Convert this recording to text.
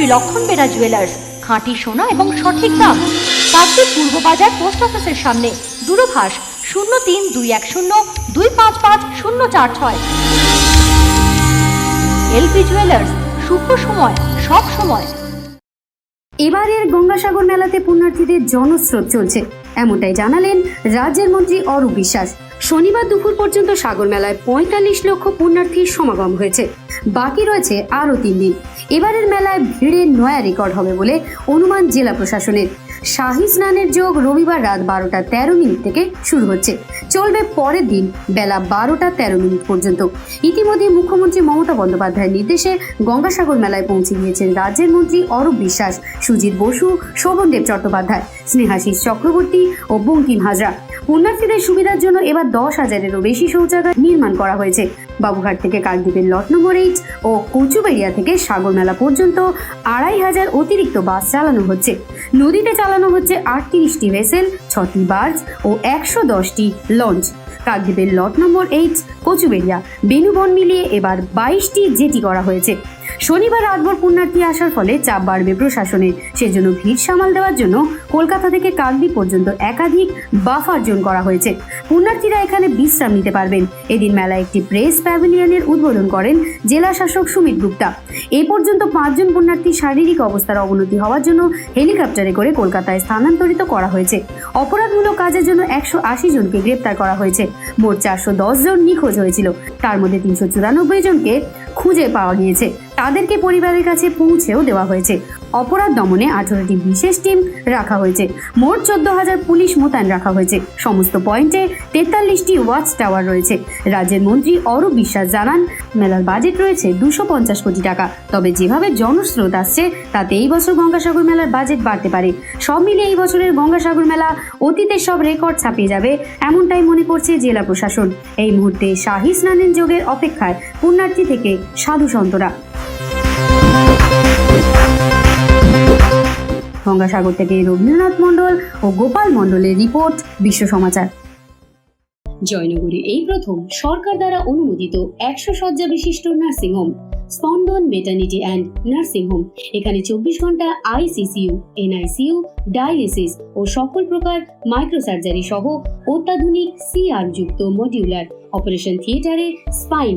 শ্রী লক্ষণ বেরা জুয়েলার্স খাঁটি সোনা এবং সঠিক দাম। কাকদ্বীপ পূর্ব বাজার পোস্ট অফিসের সামনে, দূরভাষ শূন্য তিন দুই এক শূন্য দুই পাঁচ পাঁচ শূন্য চার ছয়। এলপি জুয়েলার্স শুভ সময়, সব সময়। এবারের গঙ্গাসাগর মেলাতে পুণ্যার্থীদের জনস্রোত চলছে। এমনটাই জানালেন রাজ্যের মন্ত্রী অরূপ বিশ্বাস। শনিবার দুপুর পর্যন্ত সাগর মেলায় পঁয়তাল্লিশ লক্ষ পুণ্যার্থীর সমাগম হয়েছে। বাকি রয়েছে আরও তিন দিন। এবারের মেলায় ভিড়ের নয়া রেকর্ড হবে বলে অনুমান জেলা প্রশাসনের। শাহী স্নানের যোগ রবিবার রাত বারোটা তেরো মিনিট থেকে শুরু হচ্ছে। চলবে পরের দিন বেলা বারোটা তেরো মিনিট পর্যন্ত। ইতিমধ্যে মুখ্যমন্ত্রী মমতা বন্দ্যোপাধ্যায়ের নির্দেশে গঙ্গাসাগর মেলায় পৌঁছে গিয়েছেন রাজ্যের মন্ত্রী অরূপ বিশ্বাস, সুজিত বসু, শোভনদেব চট্টোপাধ্যায়, স্নেহাশিস চক্রবর্তী ও বঙ্কিম হাজরা। পুণ্যার্থীদের সুবিধার জন্য এবার দশ হাজারেরও বেশি শৌচাগার নির্মাণ করা হয়েছে। বাবুঘাট থেকে কাকদ্বীপের লট নম্বর এইট ও কচুবেড়িয়া থেকে সাগর মেলা পর্যন্ত আড়াই হাজার অতিরিক্ত বাস চালানো হচ্ছে। নদীতে চালানো হচ্ছে আটত্রিশটি ভেসেল ছটি বার্জ ও একশো দশটি launch কাকদ্বীপের lot number eight Kachuberia, Benuban মিলিয়ে এবার বাইশটি জেটি করা হয়েছে। শনিবার রাতভর পুণ্যার্থী আসার ফলে চাপ বাড়বে প্রশাসনের। সেজন্য ভিড় সামাল দেওয়ার জন্য কলকাতা থেকে কাকদ্বীপ পর্যন্ত একাধিক বাফার জোন করা হয়েছে। পুণ্যার্থীরা এখানে বিশ্রাম নিতে পারবেন। এদিন মেলায় একটি প্রেস প্যাভিলিয়নের উদ্বোধন করেন জেলা শাসক সুমিত গুপ্তা। এ পর্যন্ত পাঁচজন পুণ্যার্থী শারীরিক অবস্থার অবনতি হওয়ার জন্য হেলিকপ্টারে করে কলকাতায় স্থানান্তরিত করা হয়েছে। অপরাধমূলক কাজের জন্য একশো আশি জনকে গ্রেপ্তার করা হয়েছে। মোট চারশো দশ জন নিখোঁজ হয়েছিল তার মধ্যে তিনশো চুরানব্বই জনকে খুঁজে পাওয়া গিয়েছে। তাদেরকে পরিবারের কাছে পৌঁছেও দেওয়া হয়েছে। অপরাধ দমনে আঠারোটি বিশেষ টিম রাখা হয়েছে। মোট চোদ্দ হাজার পুলিশ মোতায়েন রাখা হয়েছে। সমস্ত পয়েন্টে তেতাল্লিশটি ওয়াচ টাওয়ার রয়েছে। রাজ্যের মন্ত্রী অরূপ বিশ্বাস জানান, মেলার বাজেট রয়েছে দুশো পঞ্চাশ কোটি টাকা। তবে যেভাবে জনস্রোত আসছে, তাতে এই বছর গঙ্গাসাগর মেলার বাজেট বাড়তে পারে। সব মিলিয়ে এই বছরের গঙ্গাসাগর মেলা অতীতের সব রেকর্ড ছাপিয়ে যাবে, এমনটাই মনে করছে জেলা প্রশাসন। এই মুহূর্তে শাহী স্নানের যোগের অপেক্ষায় পুণ্যার্থী থেকে সাধু সন্তরা। গঙ্গাসাগর থেকে রবীন্দ্রনাথ মণ্ডল ও গোপাল মণ্ডলের রিপোর্ট বিশ্ব সমাচার। জয়নগরে এই প্রথম সরকার দ্বারা অনুমোদিত একশো শয্যা বিশিষ্ট নার্সিংহোম স্পন্দন মেটার্নিটি অ্যান্ড নার্সিং হোম এখানে চব্বিশ ঘণ্টা আইসিসিউ এনআইসিইউ ডায়ালিসিস ও সকল প্রকার মাইক্রোসার্জারি সহ অত্যাধুনিক সিআর যুক্ত মডিউলার অপারেশন থিয়েটারে স্পাইন